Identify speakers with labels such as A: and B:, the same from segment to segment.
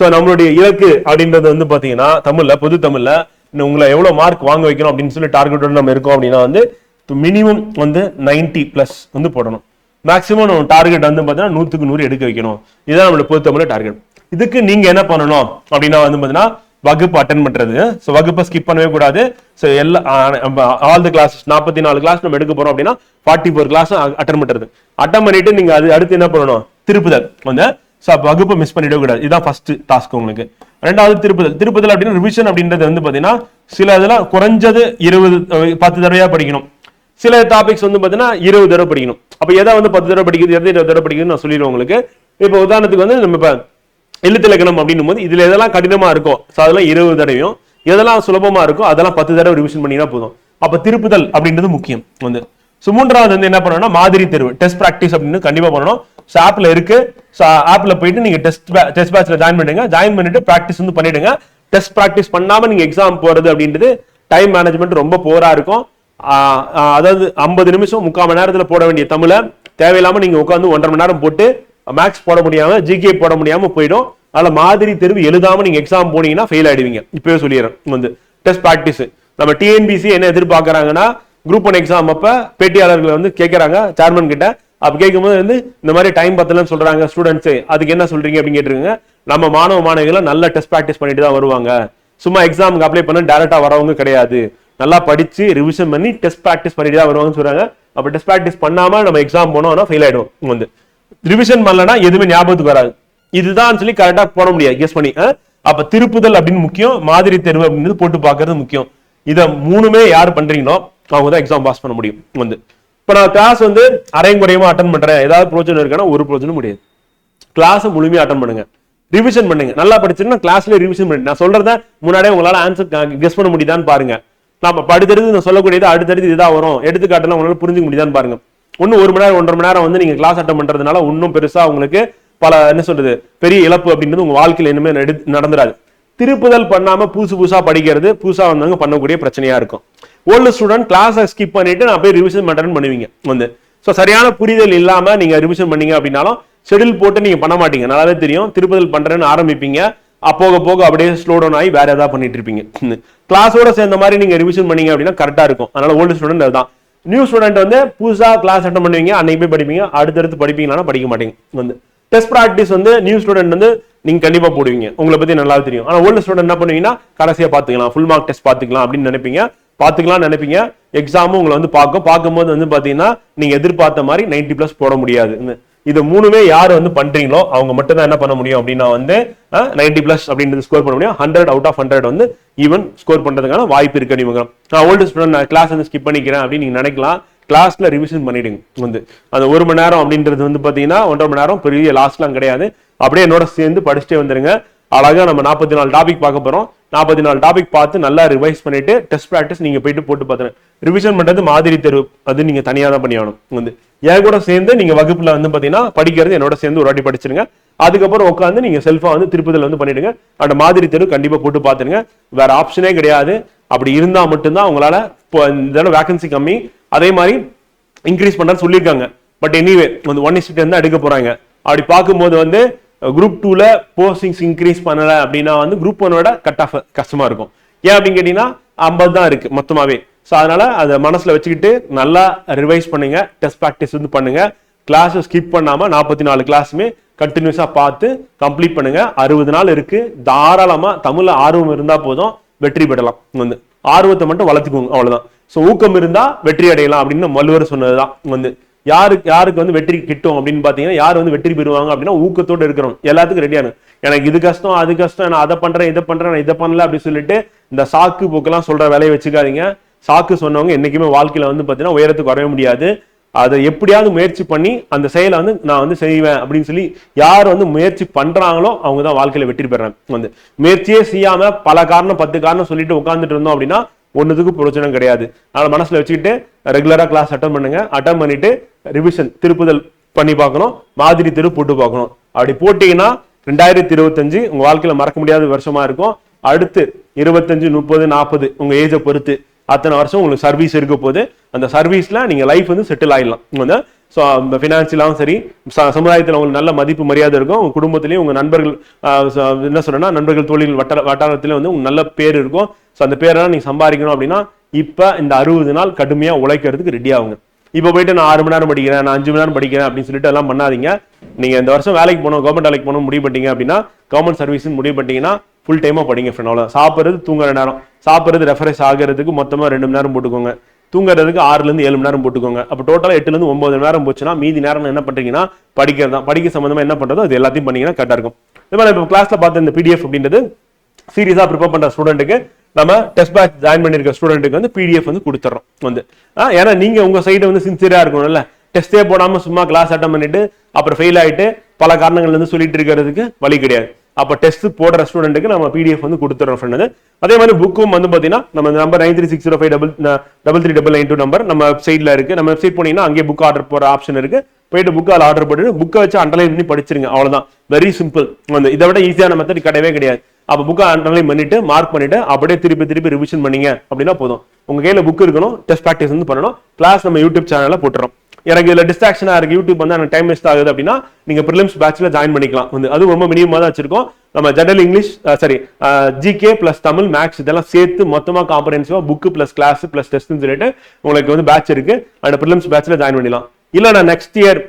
A: So நம்மளுடைய இலக்கு அப்படின்றது வந்து பார்த்தீங்கன்னா தமிழ்ல பொது தமிழ்ல இன்னும் உங்களை எவ்வளோ மார்க் வாங்க வைக்கணும் அப்படின்னு சொல்லி டார்கெட்டோட நம்ம இருக்கோம் அப்படின்னா வந்து மினிமம் வந்து 90 பிளஸ் வந்து போடணும். மேக்ஸிமம் நம்ம டார்கெட் வந்து பார்த்தீங்கன்னா நூற்றுக்கு நூறு எடுக்க வைக்கணும். இதுதான் நம்மளோட பொது தமிழ் டார்கெட் இதுக்கு நீங்க என்ன பண்ணணும் அப்படின்னா வந்து பார்த்தீங்கன்னா வகுப்பு அட்டன் பண்றது. ஸோ வகுப்பை ஸ்கிப் பண்ணவே கூடாது. ஸோ எல்லா ஆல் தி கிளாஸ் நாற்பத்தி நாலு கிளாஸ் நம்ம எடுக்க போறோம் அப்படின்னா ஃபார்ட்டி ஃபோர் கிளாஸ் அட்டன் பண்றது. அட்டன் பண்ணிட்டு நீங்க அது அடுத்து என்ன பண்ணணும்? திருப்புதல். வந்து ஸோ வகுப்பை மிஸ் பண்ணிடக்கூடாது இதுதான் ஃபர்ஸ்ட் டாஸ்க் உங்களுக்கு. ரெண்டாவது திருப்புதல். திருப்புதல் அப்படின்னா ரிவிஷன் அப்படின்றது வந்து பாத்தீங்கன்னா சில இதெல்லாம் குறைஞ்சது இருபது பத்து தடவையா படிக்கணும். சில டாபிக்ஸ் வந்து பாத்தீங்கன்னா இருபது தடவை படிக்கணும். அப்போ எதை வந்து பத்து தடவை படிக்குது எதை இருபது தடவை படிக்குதுன்னு நான் சொல்லிடுவேன் உங்களுக்கு. இப்போ உதாரணத்துக்கு வந்து நம்ம இப்போ எழுத்திலக்கணம் அப்படின்னும் போது இதுல எதெல்லாம் கடினமா இருக்கோ ஸோ அதெல்லாம் இருபது தடவையும் எதெல்லாம் சுலபமா இருக்கோ அதெல்லாம் பத்து தடவை ரிவிஷன் பண்ணினா போதும். அப்போ திருப்புதல் அப்படின்றது முக்கியம் வந்து. ஸோ மூன்றாவது வந்து என்ன பண்ணணும்னா மாதிரி தேர்வு டெஸ்ட் ப்ராக்டிஸ் அப்படின்னு கண்டிப்பாக பண்ணணும். ஸோ ஆப்பில் இருக்கு. ஸோ ஆப்பில் போயிட்டு நீங்கள் டெஸ்ட் டெஸ்ட் பேட்சில் ஜாயின் பண்ணிடுங்க. ஜாயின் பண்ணிட்டு ப்ராக்டிஸ் வந்து பண்ணிடுங்க. டெஸ்ட் ப்ராக்டிஸ் பண்ணாமல் நீங்கள் எக்ஸாம் போகிறது அப்படின்றது டைம் மேனேஜ்மெண்ட் ரொம்ப போராக இருக்கும். அதாவது ஐம்பது நிமிஷம் முக்கால் மணி நேரத்தில் போட வேண்டிய தமிழை தேவையில்லாமல் நீங்கள் உட்காந்து ஒன்றரை மணி நேரம் போட்டு மேக்ஸ் போட முடியாமல் ஜிகே போட முடியாமல் போயிடும். அதனால் மாதிரி தெருவு எழுதாமல் நீங்கள் எக்ஸாம் போனீங்கன்னா ஃபெயில் ஆயிடுவீங்க. இப்பவே சொல்லிடுறேன். வந்து டெஸ்ட் ப்ராக்டிஸ் நம்ம டிஎன்பிசி என்ன எதிர்பார்க்குறாங்கன்னா குரூப் ஒன் எக்ஸாம் அப்போ பேட்டியாளர்களை வந்து கேட்குறாங்க சேர்மன் கிட்ட அப்ப கேட்கும்போது வந்து இந்த மாதிரி டைம் பத்தலன்னு சொல்றாங்க ஸ்டூடெண்ட்ஸ் அதுக்கு என்ன சொல்றீங்க அப்படின்னு கேட்டுருக்காங்க. நம்ம மாணவ மாணவிகளை நல்ல டெஸ்ட் ப்ராக்டிஸ் பண்ணிட்டு தான் வருவாங்க. சும்மா எக்ஸாமுக்கு அப்ளை பண்ண டேரக்டா வரவங்க கிடையாது. நல்லா படிச்சு ரிவிஷன் பண்ணி டெஸ்ட் ப்ராக்டிஸ் பண்ணிட்டு தான் வருவாங்கன்னு சொல்றாங்க. அப்ப டெஸ்ட் ப்ராக்டிஸ் பண்ணாம நம்ம எக்ஸாம் போனோம்னா ஃபெயில் ஆயிடும் வந்து. ரிவிஷன் பண்ணலன்னா எதுவுமே ஞாபகத்துக்கு வராது. இதுதான் சொல்லி கரெக்டா போட முடியாது. கெஸ் பண்ணி அப்போ அப்ப திருப்புதல் அப்படின்னு முக்கியம் மாதிரி தேர்வு அப்படின்னு போட்டு பார்க்கறது முக்கியம். இதை மூணுமே யார் பண்றீங்களோ அவங்க தான் எக்ஸாம் பாஸ் பண்ண முடியும் வந்து. இப்போ நான் கிளாஸ் வந்து அரைங்குறையமா அட்டன் பண்றேன். ஏதாவது பிரோஜனம் இருக்கானா ஒரு பிரோஜனம் முடியாது. கிளாஸை முழுமையாக அட்டன் பண்ணுங்க. ரிவிஷன் பண்ணுங்க. நல்லா படிச்சிருந்தா கிளாஸ்ல ரிவிஷன் பண்ணி. நான் சொல்றத முன்னாடியே உங்களால ஆன்சர் கெஸ் பண்ண முடியுதான்னு பாருங்க. நாம அடுத்தடுத்து நான் சொல்லக்கூடியது அடுத்தடுத்து இதுதான் வரும். எடுத்துக்காட்டுலாம் உங்களால புரிஞ்சுக்க முடியுதான்னு பாருங்க. ஒன்று ஒரு மணி நேரம் ஒன்றரை மணி நேரம் வந்து நீங்க கிளாஸ் அட்டன் பண்றதுனால இன்னும் பெருசா உங்களுக்கு பல என்ன சொல்றது பெரிய இழப்பு அப்படின்றது உங்க வாழ்க்கையில் இனிமேல் நடந்துடாது திருப்புதல் பண்ணாமல் புதுசு புதுசாக படிக்கிறது புதுசாக வந்தவங்க பண்ணக்கூடிய பிரச்சனையாக இருக்கும். ஓல்டு ஸ்டூடெண்ட் கிளாஸை ஸ்கிப் பண்ணிட்டு நான் போய் ரிவிஷன் அட்டன் பண்ணுவீங்க வந்து. ஸோ சரியான புரிதல் இல்லாமல் நீங்கள் ரிவிஷன் பண்ணீங்க அப்படின்னாலும் ஷெடியூல் போட்டு நீங்கள் பண்ண மாட்டீங்க. நல்லாவே தெரியும். திருப்புதல் பண்ணுறேன்னு ஆரம்பிப்பீங்க. அப்போக போக அப்படியே ஸ்லோ டவுன் ஆகி வேற ஏதாவது பண்ணிட்டு இருப்பீங்க. கிளாஸோட சேர்ந்த மாதிரி நீங்க ரிவிஷன் பண்ணீங்க அப்படின்னா கரெக்டா இருக்கும். அதனால ஓல்டு ஸ்டூடெண்ட் அதுதான். நியூ ஸ்டூடெண்ட் வந்து புதுசா கிளாஸ் அட்டன் பண்ணுவீங்க அன்னைக்கு போய் படிப்பீங்க. அடுத்தடுத்து படிப்பீங்களான்னா படிக்க மாட்டீங்க வந்து. டெஸ்ட் ப்ராக்டிஸ் வந்து நியூ ஸ்டூடெண்ட் வந்து நீங்க கண்டிப்பா போடுவீங்க. உங்களை பத்தி நல்லா தெரியும். ஆனா ஓல்டு ஸ்டூடெண்ட் என்ன பண்ணுவீங்கன்னா கடைசியா பாத்துக்கலாம். ஃபுல் மார்க் டெஸ்ட் பாத்துக்கலாம் அப்படின்னு நினைப்பீங்க. பாத்துக்கலாம் நினைப்பீங்க. எக்ஸாமும் உங்களை வந்து பார்க்கும். பார்க்கும்போது வந்து பாத்தீங்கன்னா நீங்க எதிர்பார்த்த மாதிரி 90 பிளஸ் போட முடியாது. இது மூணுமே யார் வந்து பண்றீங்களோ அவங்க மட்டும் தான் என்ன பண்ண முடியும் அப்படின்னா வந்து நைன்டி பிளஸ் அப்படின்றது ஸ்கோர் பண்ண முடியும். ஹண்ட்ரட் அவுட் ஆஃப் ஹண்ட்ரட் வந்து ஈவன் ஸ்கோர் பண்றதுக்கான வாய்ப்பு இருக்கு. நீங்க நான் ஓல்டு ஸ்டூடெண்ட் நான் கிளாஸ் வந்து ஸ்கிப் பண்ணிக்கிறேன் அப்படின்னு நீங்க நினைக்கலாம். கிளாஸ்ல ரிவிஷன் பண்ணிடுங்க. வந்து அந்த ஒரு மணி நேரம் அப்படின்றது வந்து பாத்தீங்கன்னா ஒன்றரை மணி நேரம் பெரிய லாஸ்ட்லாம் கிடையாது. அப்படியே என்னோட சேர்ந்து படிச்சுட்டே வந்துருங்க. அழகாக நம்ம நாற்பத்தி நாலு டாபிக் பார்க்க போகிறோம் நாற்பத்தி நாலு டாபிக் பார்த்து நல்லா ரிவைஸ் பண்ணிட்டு டெஸ்ட் ப்ராக்டிஸ் நீங்கள் போயிட்டு போட்டு பார்த்துருங்க ரிவிஷன் பண்ணுறது மாதிரி தெரு அது நீங்கள் தனியாக தான் பண்ணி ஆகணும். வந்து என் கூட சேர்ந்து நீங்கள் வகுப்பில் வந்து பார்த்தீங்கன்னா படிக்கிறது என்னோட சேர்ந்து ஒரு வாட்டி படிச்சிருங்க. அதுக்கப்புறம் உட்காந்து நீங்கள் செல்ஃபாக வந்து திருப்பதியில் வந்து பண்ணிடுங்க. அந்த மாதிரி தெரு கண்டிப்பாக போட்டு பார்த்துருங்க வேற ஆப்ஷனே கிடையாது. அப்படி இருந்தால் மட்டும்தான் உங்களால் இப்போ இந்த தடவை வேகன்சி கம்மி. அதே மாதிரி இன்க்ரீஸ் பண்றேன்னு சொல்லியிருக்காங்க. பட் எனிவே வந்து ஒன் இஸ்ட் தான் எடுக்க போறாங்க. அப்படி பார்க்கும்போது வந்து குரூப் டூல போஸ்டிங்ஸ் இன்க்ரீஸ் பண்ணல அப்படின்னா வந்து குரூப் ஒன்னோட கட் ஆஃப் கஷ்டமா இருக்கும். ஏன் அப்படின்னு கேட்டீங்கன்னா ஐம்பது தான் இருக்கு மொத்தமாவே. ஸோ அதனால அதை மனசுல வச்சுக்கிட்டு நல்லா ரிவைஸ் பண்ணுங்க டெஸ்ட் ப்ராக்டிஸ் வந்து பண்ணுங்க. கிளாஸை ஸ்கிப் பண்ணாம நாற்பத்தி நாலு கிளாஸுமே கண்டினியூஸா பார்த்து கம்ப்ளீட் பண்ணுங்க. அறுபது நாள் இருக்கு. தாராளமா தமிழ்ல ஆர்வம் இருந்தா போதும். வெற்றி பெறலாம். வந்து ஆர்வத்தை மட்டும் வளர்த்துக்கோங்க அவ்வளவுதான். ஸோ ஊக்கம் இருந்தா வெற்றி அடையலாம் அப்படின்னு வள்ளுவர் சொன்னதுதான். வந்து யாருக்கு யாருக்கு வந்து வெற்றி கிட்டும் அப்படின்னு பாத்தீங்கன்னா யார் வந்து வெற்றி பெறுவாங்க அப்படின்னா ஊக்கத்தோடு இருக்கிறோம் எல்லாத்துக்கும் ரெடியான எனக்கு இது கஷ்டம் அது கஷ்டம் நான் அதை பண்றேன் இதை பண்றேன் நான் இதை பண்ணல அப்படின்னு சொல்லிட்டு இந்த சாக்கு போக்கெல்லாம் சொல்ற வேலையை வச்சுக்காதீங்க. சாக்கு சொன்னவங்க என்னைக்குமே வாழ்க்கையில வந்து பாத்தீங்கன்னா உயரத்துக்கு வரவே முடியாது. அதை எப்படியாவது முயற்சி பண்ணி அந்த செயலை வந்து நான் வந்து செய்வேன் அப்படின்னு சொல்லி யார் வந்து முயற்சி பண்றாங்களோ அவங்க தான் வாழ்க்கையில வெற்றி பெறாங்க வந்து முயற்சியே செய்யாம பல காரணம் பத்து காரணம் சொல்லிட்டு உட்காந்துட்டு இருந்தோம் அப்படின்னா ஒன்றுத்துக்கு பிரயோஜனம் கிடையாது. அதனால மனசுல வச்சுக்கிட்டு ரெகுலரா கிளாஸ் அட்டன் பண்ணுங்க. அட்டன் பண்ணிட்டு ரிவிஷன் திருப்புதல் பண்ணி பார்க்கணும். மாதிரி தெரு போட்டு பார்க்கணும். அப்படி போட்டீங்கன்னா ரெண்டாயிரத்தி இருபத்தஞ்சு உங்க வாழ்க்கையில மறக்க முடியாத வருஷமா இருக்கும். அடுத்து இருபத்தஞ்சு முப்பது நாற்பது உங்க ஏஜை பொறுத்து. அத்தனை வருஷம் உங்களுக்கு சர்வீஸ் இருக்க போது அந்த சர்வீஸ்ல நீங்க லைஃப் வந்து செட்டில் ஆயிடலாம். வந்து ஸோ ஃபினான்சியலாகவும் சரி ச- சமுதாயத்தில் உங்களுக்கு நல்ல மதிப்பு மரியாதை இருக்கும். உங்க குடும்பத்திலையும் உங்க நண்பர்கள் என்ன சொல்கிறேன்னா நண்பர்கள் தொழில் வட்டார வட்டாரத்திலே வந்து உங்களுக்கு நல்ல பேர் இருக்கும். ஸோ அந்த பேரெல்லாம் நீங்க சம்பாதிக்கணும் அப்படின்னா இப்போ இந்த அறுபது நாள் கடுமையாக உழைக்கிறதுக்கு ரெடி ஆகுங்க. இப்போ போயிட்டு நான் ஆறு மணி நேரம் படிக்கிறேன் நான் அஞ்சு மணி நேரம் படிக்கிறேன் அப்படின்னு சொல்லிட்டு எல்லாம் பண்ணாதீங்க. நீங்க இந்த வருஷம் வேலைக்கு போகணும் கவர்மெண்ட் வேலைக்கு போகணும் முடிவு பண்ணிட்டீங்க அப்படின்னா கவர்மெண்ட் சர்வீஸ் முடிவு பண்ணிட்டீங்கன்னா ஃபுல் டைமாக படிங்க ஃப்ரெண்ட் அவ்வளோ சாப்பிட்றது தூங்குற நேரம். சாப்பிட்றது ரெஃபரன்ஸ் ஆகிறதுக்கு மொத்தமாக ரெண்டு மணி நேரம் போட்டுக்கோங்க. தூங்குறதுக்கு ஆறுலேருந்து ஏழு மணி நேரம் போட்டுக்கோங்க. அப்போ டோட்டலாக எட்டுலேருந்து ஒம்பது ஒன்பது மணி நேரம் போச்சுன்னா மீதி நேரம் என்ன பண்ணுறீங்கன்னா படிக்கிறது தான். படிக்க சம்மந்தமாக என்ன பண்ணுறதோ அது எல்லாத்தையும் பண்ணிங்கன்னா கரெக்டாக இருக்கும். இதே மாதிரி இப்போ கிளாஸில் பார்த்த இந்த பிடிஎஃப் அப்படின்றது சீரியஸாக ப்ரிப்பேர் பண்ணுற ஸ்டூடெண்ட்டுக்கு நம்ம டெஸ்ட் பேட்ச் ஜாயின் பண்ணியிருக்க ஸ்டூடெண்ட்டுக்கு வந்து பிடிஎஃப் வந்து கொடுத்துட்றோம் வந்து. ஏன்னா நீங்கள் உங்கள் சைடு வந்து சின்சியராக இருக்கணும்ல. டெஸ்ட்டே போடாமல் சும்மா கிளாஸ் அட்டன் பண்ணிட்டு அப்புறம் ஃபெயில் ஆகிட்டு பல காரணங்கள்லேருந்து சொல்லிட்டு இருக்கிறதுக்கு வழி கிடையாது. அப்போ டெஸ்ட் போடுற ஸ்டூடெண்ட்டுக்கு நம்ம பிடிஎஃப் வந்து கொடுத்துறோம் ஃப்ரெண்ட் அதே மாதிரி புக்கும் வந்து பார்த்தீங்கன்னா நம்ம number nine three six zero five double double three double nine two number நம்ம வெப்சைட்ல இருக்கு. நம்ம வெப்சைட் போனீங்கன்னா அங்கே புக் ஆர்டர் போற ஆப்ஷன் இருக்கு. போயிட்டு புக் அதில் ஆர்டர் போட்டு புக்கை வச்சு அண்டர்லைன் பண்ணி படிச்சிருங்க. அவ்வளவுதான். வெரி சிம்பிள் வந்து இதை விட ஈஸியான மெத்தட் கிடையவே கிடையாது. அப்போ புக்கை அண்டர்லைன் பண்ணிட்டு மார்க் பண்ணிட்டு அப்படியே திருப்பி திருப்பி ரிவிஷன் பண்ணீங்க அப்படின்னா போதும். உங்க கையில புக் இருக்கணும் டெஸ்ட் ப்ராக்டிஸ் வந்து பண்ணணும். கிளாஸ் நம்ம யூடியூப் சேனல்ல போட்டுறோம். எனக்கு இதில் டிஸ்ட்ராக்ஷனா இருக்குது யூடியூப் வந்து எனக்கு டைம் வேஸ்ட் ஆகுது அப்படின்னா நீங்க ப்ரிலிம்ஸ் பேட்சில் ஜாயின் பண்ணிக்கலாம். வந்து அது ரொம்ப மினிமமாக தான் வச்சிருக்கோம். நம்ம general English sorry GK plus Tamil maths இதெல்லாம் சேர்த்து மொத்தமாக காம்பரன்சிவாக புக்கு பிளஸ் கிளாஸ் பிளஸ் டெஸ்ட்னு சொல்லிட்டு உங்களுக்கு வந்து பேட்ச் இருக்கு. அந்த ப்ரிலிம்ஸ் பேட்சில் ஜாயின் பண்ணிடலாம். இல்லை நான் நெக்ஸ்ட் இயர்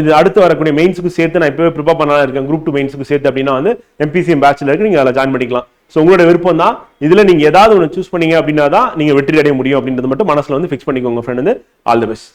A: இது அடுத்து வரக்கூடிய மெயின்ஸுக்கு சேர்த்து நான் இப்போவே ப்ரிப்பேர் பண்ணலாம் இருக்கேன். குரூப் டூ மெயின்ஸுக்கு சேர்த்து அப்படின்னா வந்து எம்பிசிஎம் பேட்சில் இருக்கு. நீங்க அதில் ஜாயின் பண்ணிக்கலாம். ஸோ உங்களோட விருப்பம் தான். இதுல நீங்க ஏதாவது ஒன்று சூஸ் பண்ணீங்க அப்படின்னா தான் நீங்க வெற்றி அடைய முடியும் அப்படின்றது மட்டும் மனசுல வந்து ஃபிக்ஸ் பண்ணிக்கோங்க ஃப்ரெண்ட் வந்து. All the best